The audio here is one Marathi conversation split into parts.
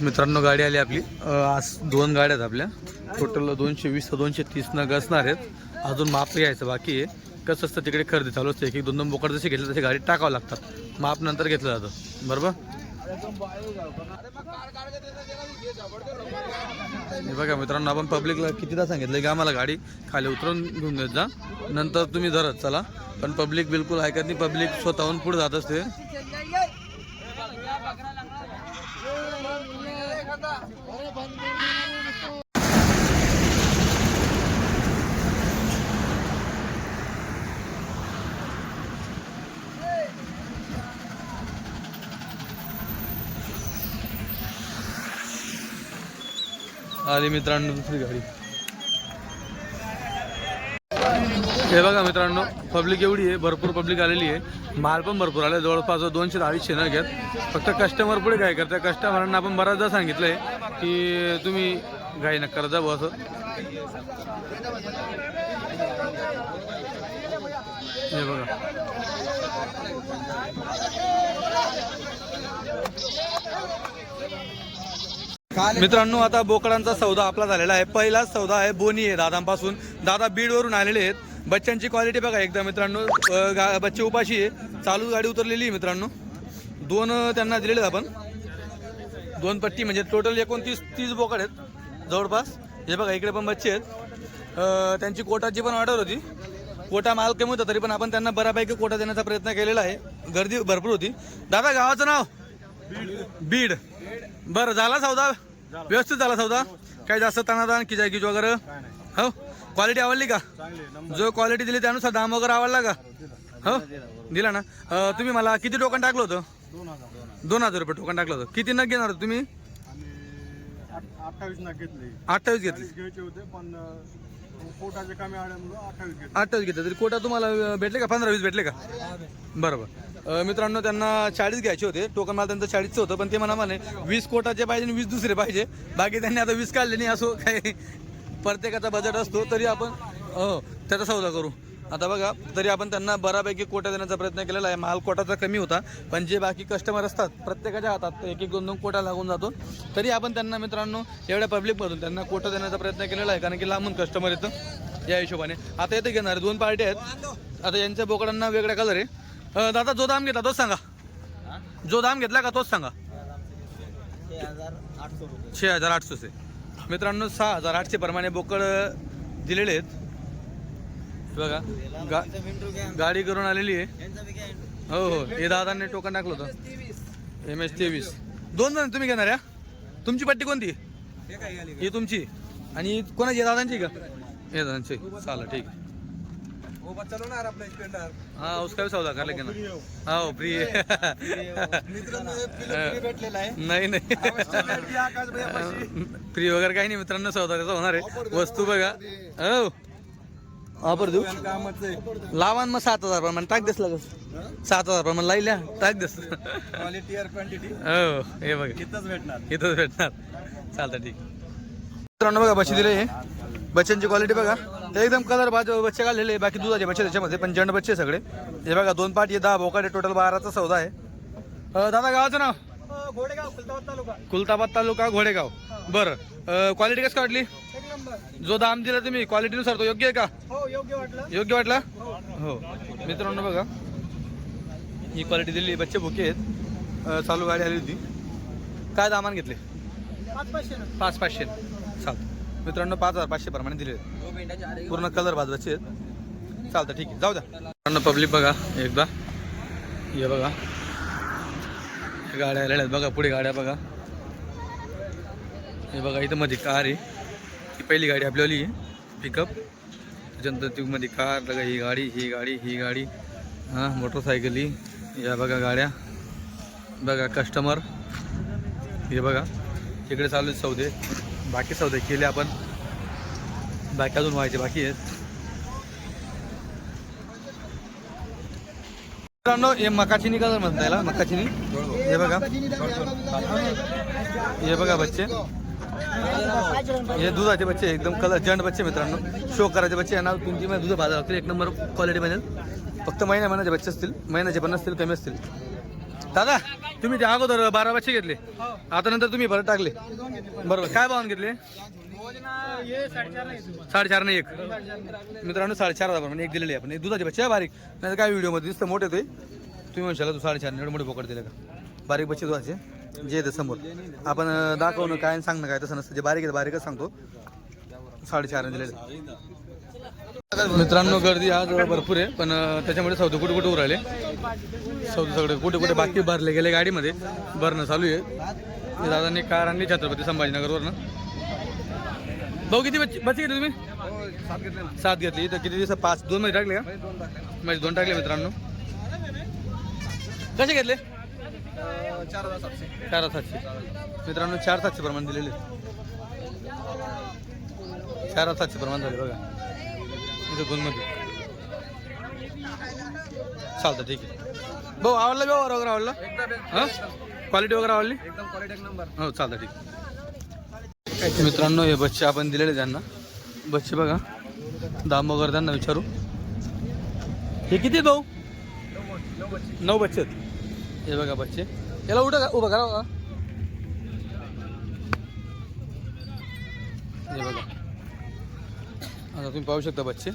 मित्रांनो गाडी आली आपली. आज दोन गाड्या आहेत आपल्या. टोटल दोनशे वीस दोनशे तीस नग असणार आहेत. अजून माप घ्यायचं बाकी आहे. कसं असतं तिकडे खरेदी चालू असते. एक एक दोन दोन बोकड जसे घेतले तसे गाडी टाकावं लागतात. माप नंतर घेतलं जातं. बरोबर? हे बघा मित्रांनो आपण पब्लिकला कितीदा सांगितलं की आम्हाला गाडी खाली उतरून घेऊन देत जा. नंतर तुम्ही धरत चला. पण पब्लिक बिलकुल ऐकत नाही. पब्लिक स्वतःहून पुढे जात असते. आली मित्रांनो दुसरी गाडी. हे बघा मित्रांनो पब्लिक एवढी आहे भरपूर पब्लिक आलेली आहे. माल पण भरपूर आले जवळपास दोनशे अडीचशे न घेत फक्त कस्टमर पुढे काय करतात कस्टमरांना आपण बऱ्याचदा सांगितलंय की तुम्ही घाई नका करत जा असं. हे बघा. मित्रांनो आता बोकडांचा सौदा आपला झालेला आहे. पहिलाच सौदा आहे बोनी आहे दादांपासून. दादा बीडवरून आलेले आहेत. बच्चांची क्वालिटी बघा एकदा मित्रांनो. बच्चे उपाशी आहे. चालू गाडी उतरलेली आहे मित्रांनो. दोन त्यांना दिलेले आहेत आपण. दोन पट्टी म्हणजे टोटल एकोणतीस तीस बोकड आहेत. जवळपास. हे बघा इकडे पण बच्चे आहेत. त्यांची कोटाची पण ऑर्डर होती. कोटा माल कमी होता तरी पण आपण त्यांना बऱ्यापैकी कोटा देण्याचा प्रयत्न केलेला आहे. गर्दी भरपूर होती. दादा गावाचं नाव? बीड. बरं झाला सौदा? व्यवस्थित झाला सौदा? काही जास्त तणादान की जाय वगैरे हो? क्वालिटी आवडली का? जो क्वालिटी दिली त्यानुसार दाम वगैरे आवडला का? हो दिला. ना? अं, तुम्ही मला किती टोकन टाकलं होतं? दोन हजार रुपये टोकन टाकलं होतं. किती नग घेणार तुम्ही? अठ्ठावीस ना घेतले. अठ्ठावीस घेतले. घ्यायचे होते अठ्ठावीस घेतात अठ्ठावीस तरी कोटा तुम्हाला भेटले का? पंधरा वीस भेटले का? बरोबर. मित्रांनो त्यांना चाळीस घ्यायचे होते. टोकन मला त्यांचं चाळीसचं होतं पण ते म्हणा म्हणे वीस कोटाचे पाहिजे आणि वीस दुसरे पाहिजे. बाकी त्यांनी आता वीस काढले नाही असो काही प्रत्येकाचा बजेट असतो तरी आपण हो त्याचा सौदा करू. आता बघा तरी आपण त्यांना बऱ्यापैकी कोटा देण्याचा प्रयत्न केलेला आहे. माल कोटाचा कमी होता पण जे बाकी कस्टमर असतात प्रत्येकाच्या हातात एक एक दोन दोन कोटा लागून जातो. तरी आपण त्यांना मित्रांनो एवढ्या पब्लिकमधून त्यांना कोटा देण्याचा प्रयत्न केलेला आहे. कारण की लांबून कस्टमर येतं या हिशोबाने. आता येते घेणार दोन पार्टी आहेत. आता यांच्या बोकडांना वेगळा कलर आहे. दादा जो दाम घेतला तोच सांगा. जो दाम घेतला का तोच सांगा. छे हजार आठशे मित्रांनो सहा हजार आठशे प्रमाणे बोकड दिलेले आहेत. बघा गा गाडी करून आलेली आहे. हो हो हे दादांनी टोकन टाकलं होतं. एम एस तेवीस. दोन जण तुम्ही घेणार या? तुमची पट्टी कोणती? ही तुमची. आणि कोणाची? दादांची का? हे दादांची. चालेल ठीक. आहे हाँ उसका भी सौदा कर लेंगे ना. हाँ फ्री है नाही नाही. फ्री वगैरे काही नाही मित्रांनो सौदा त्याचा होणार आहे. वस्तू बघा. हो. ऑफर देऊ? लावा मग सात हजार प्रमाणे टाक देस लगस सात हजार प्रमाणे लाईल्या टाक देस. क्वालिटी और क्वांटिटी हो हे बघा. इथंच भेटणार. इथंच भेटणार. चालतं ठीक. मित्रांनो बघा बच्चे दिले हे बच्चांची क्वालिटी बघा. एकदम कलर बाज बच्चे काढलेले. बाकी दुधाचे बच्चे त्याच्यामध्ये पण जंड बच्चे सगळे. हे बघा दोन पाठ दहा बोकाडे टोटल बाराचा सौदा आहे. दादा गावाचं नाव? घोडेगाव खुलताबाद तालुका. कुलताबाद तालुका घोडेगाव. बरं. क्वालिटी कसं काढली? एक नंबर. जो दाम दिला तुम्ही क्वालिटीनुसार तो योग्य आहे का? हो योग्य वाटलं. योग्य वाटला? हो. मित्रांनो बघा. ही क्वालिटी दिली. बच्चे भुके आहेत. अं, चालू गाडी आली होती. काय दामान घेतले? पाच पाचशे ना. पाच पाचशे. चालतं. मित्रांनो पाच हजार पाचशे प्रमाणे दिले. पूर्ण कलर बाजूचे आहेत. चालतं ठीक आहे. जाऊ द्या. मित्रांनो पब्लिक बघा एकदा. हे बघा. हे गाड्या आलेल्या आहेत. बघा पुढे गाड्या बघा. हे बघा इथं मध्ये कार आहे. ही पहिली गाडी आपल्याली आहे. पिकअप त्याच्यानंतर ती मध्ये कार बघा ही गाडी ही गाडी ही गाडी. हां मोटरसायकली या बघा गाड्या. बघा कस्टमर हे बघा. इकडे चालू आहेत सौदे. बाकी सौदे केले आपण. बाकी अजून व्हायचे बाकी आहेत. मित्रांनो हे मकाचिनी का म्हणता याला मकाचिनी हे बघा. हे बघा बच्चे. हे दुधाचे बच्चे एकदम कलर जंड बच्चे मित्रांनो. शो करायचे बच्चे. यांना तुमची दुध दूध भाजा लागतील एक नंबर क्वालिटीमध्ये फक्त महिन्या महिन्याचे बच्चे असतील. महिन्याचे पण असतील कमी असतील. दादा तुम्ही त्या अगोदर बारा बच्चे घेतले. आता नंतर तुम्ही परत टाकले. बरोबर. काय भावाने घेतले? साडेचार नाही एक. मित्रांनो साडेचार हजार म्हणजे एक दिलेले आपण. एक दुधाची बच्चे आहे बारीक. नाही काय व्हिडिओमध्ये दिसतं मोठे ते. तुम्ही म्हणशाला तू साडेचार एवढे मोठे पकड दिले का? बारीक बच्चे दुधाचे. जे येते समोर. आपण दाखवणं काय सांगणं काय तसं नसतं. जे बारीक आहे बारीकच सांगतो. साडेचार दिलेले. मित्रांनो गर्दी आज भरपूर आहे पण त्याच्यामुळे सौदे कुठे कुठे उराले सौदे सगळे कुठे कुठे बाकी भरले गेले गाडीमध्ये. भरणं चालू आहे. दादांनी कार आणली छत्रपती संभाजीनगरवरनं. भाऊ किती बच्ची बच्चे तुम्ही? सात घेतली. तर किती दिवस पाच दोन मध्ये टाकले का? म्हणजे दोन टाकले मित्रांनो. कसे घेतले? चार सातशे चार हजार सातशे. मित्रांनो चार सातशे प्रमाण दिलेले. चार हजार सातशे प्रमाण झाले बघा. इथं दोनमध्ये चालतं ठीक आहे. भाऊ आवडला व्यवहार वगैरे आवडला? हां? क्वालिटी वगैरे आवडली? एकदम क्वालिटी एक नंबर हो चालतं ठीक मित्रांनो हे बच्चे आपण दिलेले त्यांना. बच्चे बघा. दाम वगैरे त्यांना विचारू. हे किती भाऊ? नऊ बच्चे आहेत. हे बघा बच्चे. याला उठा का? उभं करा बघा. हे बघा. आता तुम्ही पाहू शकता बच्चे.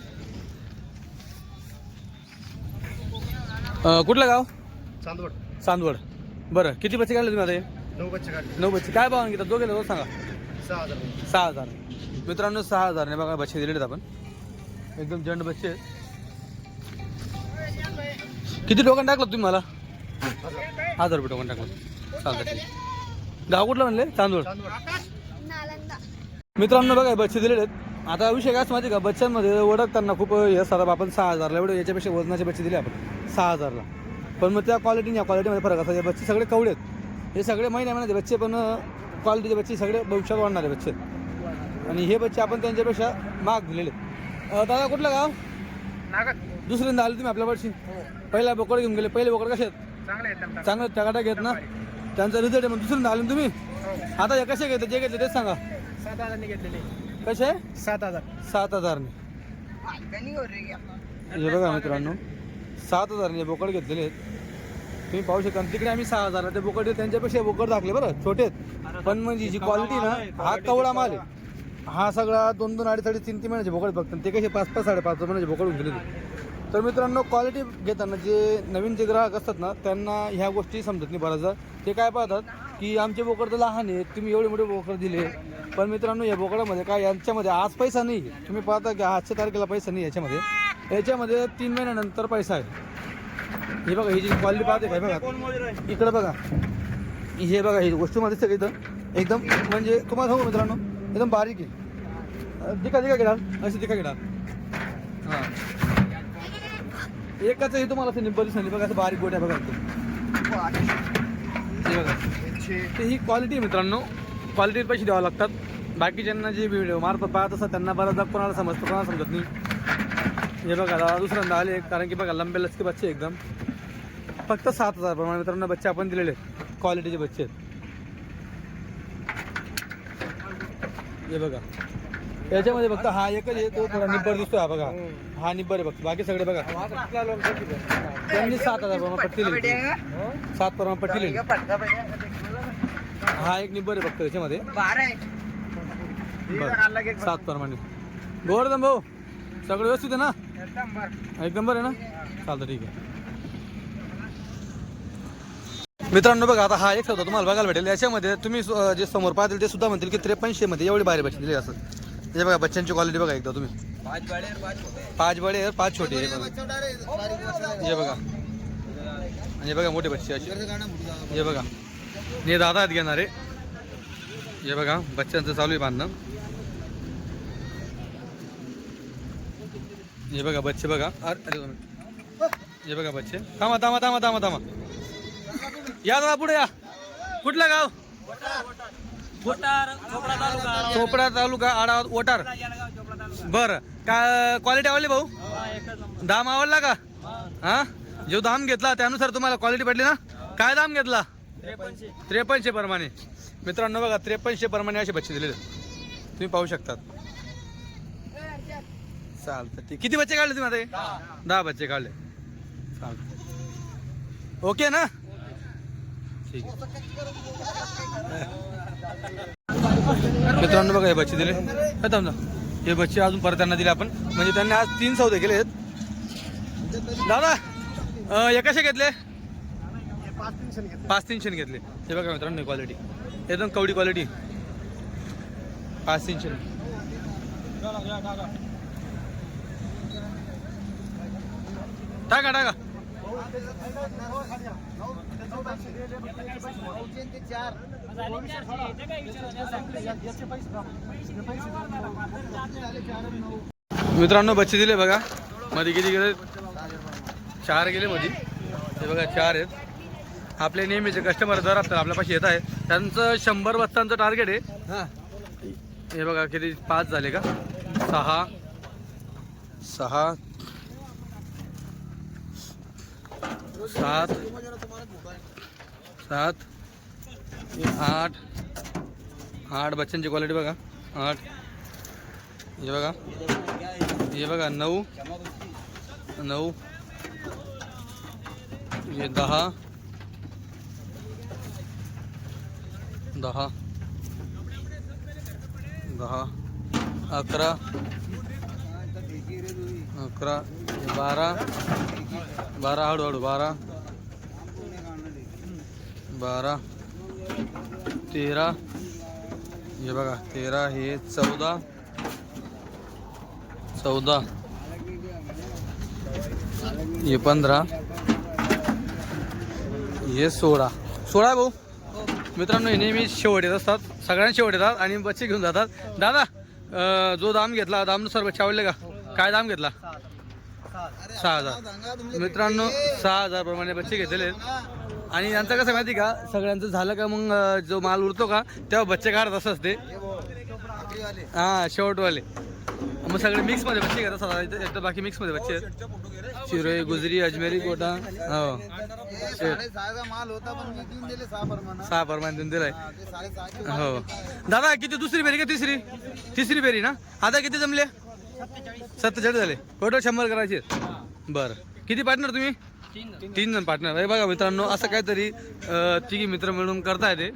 अं, कुठलं गाव? चांदवड. चांदवड. बरं किती बच्चे काढले तुम्ही आता हे? नऊ बच्चे काढले. नऊ बच्चे. काय भावाने घेतात दोघे दोघं सांगा. सहा हजार. सहा हजार. मित्रांनो सहा हजारने बघा बच्चे दिलेले आहेत आपण. एकदम जंड बच्चे. आहेत किती टोकन टाकलं तुम्ही मला? हजार. रुपये टोकन टाकलं. चालतं ठीक गाव कुठलं म्हणले? तांदूळ मित्रांनो बघा हे बच्चे दिलेले आहेत आता विषय काय माहिती का? बच्चांमध्ये ओळखताना खूप हे असतात आपण सहा हजारला एवढे याच्यापेक्षा वजनाचे बच्चे दिले आपण. सहा हजारला. पण मग त्या क्वालिटी या क्वालिटीमध्ये फरक हे बच्चे सगळे कवडे आहेत. हे सगळे महिन्या महिन्याचे बच्चे पण क्वालिटीचे बच्चे सगळे भविष्यात वाढणारे बच्चे. आणि हे बच्चे आपण त्यांच्यापेक्षा महाग दिलेले दादा कुठलं गाव? दुसऱ्यांदा आले तुम्ही आपल्या वर्षी पहिला बोकड घेऊन गेले. पहिले बोकड कसे आहेत? चांगले टकाटा घेत ना? त्यांचा रिझल्ट आहे मग दुसऱ्यांदा आले तुम्ही? आता हे कसे घेतले? जे घेतले तेच सांगा. घेतलेले. कसे? सात हजार. सात हजारने. हे बघा मित्रांनो सात हजारने बोकड घेतलेले आहेत. तुम्ही पाहू शकता आणि तिकडे आम्ही सहा हजार ते बोकड त्यांच्यापेक्षा बोकड दाखले बरं छोटे आहेत. पण म्हणजे जी क्वालिटी ना हा कवळा माल आहे. हा सगळा दोन दोन अडीच अडीच तीन तीन महिन्याचे बोकड बघतात ते कसे पाच पाच साडेपाच महिन्याचे बोकड होऊन गेले तर मित्रांनो क्वालिटी घेताना जे नवीन जे ग्राहक असतात ना त्यांना ह्या गोष्टी समजत नाही बऱ्याचदा. ते काय पाहतात? की आमचे बोकड तर लहान आहेत तुम्ही एवढे मोठे बोकड दिले. पण मित्रांनो या बोकडामध्ये काय यांच्यामध्ये आज पैसा नाही तुम्ही पाहता की आजच्या तारखेला पैसा नाही याच्यामध्ये. याच्यामध्ये तीन महिन्यानंतर पैसा आहे. हे बघा ही जी क्वालिटी पाहते काय बघा. इकडे बघा. हे बघा ही गोष्टीमध्ये सगळं इथं? एकदम म्हणजे तुम्हाला सांगू मित्रांनो? एकदम बारीक आहे. दिका दिका घेणार अशी दिका घेणार हां. एकाच हे तुम्हाला असं निब्बल दिसणार बघा असं बारीक गोट्या बघा हे बघा. तर ही क्वालिटी आहे मित्रांनो. क्वालिटीत पैसे द्यावे लागतात. बाकीच्यांना जे व्हिडिओ मार्फत पाहत असतात त्यांना बऱ्याचदा कोणाला समजतं कोणाला समजत नाही. हे बघा दादा दुसऱ्यांदा आले कारण की बघा लंबे लचके बच्चे एकदम. फक्त सात हजार प्रमाणे मित्रांनो बच्चे आपण दिलेले आहेत. क्वालिटीचे बच्चे आहेत. हे बघा. याच्यामध्ये फक्त हा एकच आहे तो थोडा निब्बर दिसतोय हा बघा. हा निब्बर आहे फक्त. बाकी सगळे बघा. त्यांनी सात हजार प्रमाण पट्टी लिहिली. सात प्रमाण पट्टी लिहिली. हा एक निब्बर आहे फक्त त्याच्यामध्ये. बरं. सात प्रमाणे. गोवर्धन भाऊ सगळं व्यवस्थित आहे ना? एक नंबर. आहे ना? चालतं ठीक आहे. मित्रांनो बघा आता हा एक सौदा तुम्हाला बघायला भेटेल. याच्यामध्ये तुम्ही जे समोर पाहतील ते सुद्धा म्हणतील की त्रेपन्नशे मध्ये एवढी भारी बच्चे दिली असं. हे बघा बच्चांची क्वालिटी बघा एकदा तुम्ही. पाच बडे पाच छोटे. हे बघा हे बघा. आणि हे बघा मोठे बच्चे असे. हे बघा. हे दादा आहेत घेणारे. हे बघा बच्चांचं चालू आहे बांधणं. हे बघा बच्चे बघा. अरे हे बघा बच्चे. थांबा थांबा थांबा थांबा थांबा. या दादा पुढे या. कुठलं गाव? चोपडा तालुका आडा ओटार बर. काय क्वालिटी आवडली भाऊ? दाम आवडला का? हा? जो दाम घेतला त्यानुसार तुम्हाला क्वालिटी पडली ना? काय दाम घेतला? त्रेपन्नशे. प्रमाणे. मित्रांनो बघा त्रेपन्नशे प्रमाणे असे बच्चे दिलेले. तुम्ही पाहू शकतात. चालतं ठीक. किती बच्चे काढले तुम्ही आता? दहा. बच्चे काढले. चालतं ओके ना? ठीक. मित्रांनो बघा हे बच्चे दिले. हे. हे बच्चे अजून परत त्यांना दिले आपण. म्हणजे त्यांनी आज तीन सौदे केले आहेत दादा कसे घेतले? पाच तीनशे घेतले. हे बघा मित्रांनो क्वालिटी एकदम कवडी क्वालिटी पाच तीनशे टाका टाका. मित्रांनो बच्चे दिले बघा. मध्ये किती गेले? चार गेले मध्ये हे बघा चार आहेत. आपले नेहमीचे कस्टमर दर असतात आपल्यापाशी येत आहे त्यांचं शंभर बस्तांचं टार्गेट आहे. हे. बघा किती पाच झाले का? सहा. सहा. सात. सात. आठ. आठ बच्चांची क्वालिटी बघा. आठ. हे बघा. हे बघा नऊ. नऊ. हे दहा. दहा. दहा. अकरा. अकरा. बारा. बारा हळूहळू बारा. बारा. तेरा. हे बघा तेरा हे चौदा. चौदा. हे पंधरा. हे सोळा. सोळा भाऊ. मित्रांनो हे नेहमी शेवट येत असतात. सगळ्यांना शेवट येतात आणि बच्चे घेऊन जातात. दादा अं, जो दाम घेतला दामनुसार बच्चे आवडले का? काय दाम घेतला? सहा हजार. मित्रांनो सहा हजार प्रमाणे बच्चे घेतलेले आहेत. आणि यांचं कसं माहिती का? सगळ्यांचं झालं का मग अं, जो माल उरतो का तेव्हा बच्चे काढत असं असते हा शेवटवाले. मग सगळे मिक्समध्ये बच्चे घेत असतात इथं- इथं बाकी मिक्समध्ये बच्चे आहेत. चिरोई गुजरी अजमेरी कोटा हो. साडेसहाचा माल होता पण मी देऊन दिले सहा प्रमाणे देऊन दिलाय. हो दादा किती दुसरी फेरी का तिसरी? तिसरी फेरी ना? आता किती जमले? सत्तेचाळीस झाले. टोटल शंभर करायचे बरं. किती पार्टनर तुम्ही? तीन जण पार्टनर हे बघा मित्रांनो असं काहीतरी तिघी मित्र मिळून करताय ते.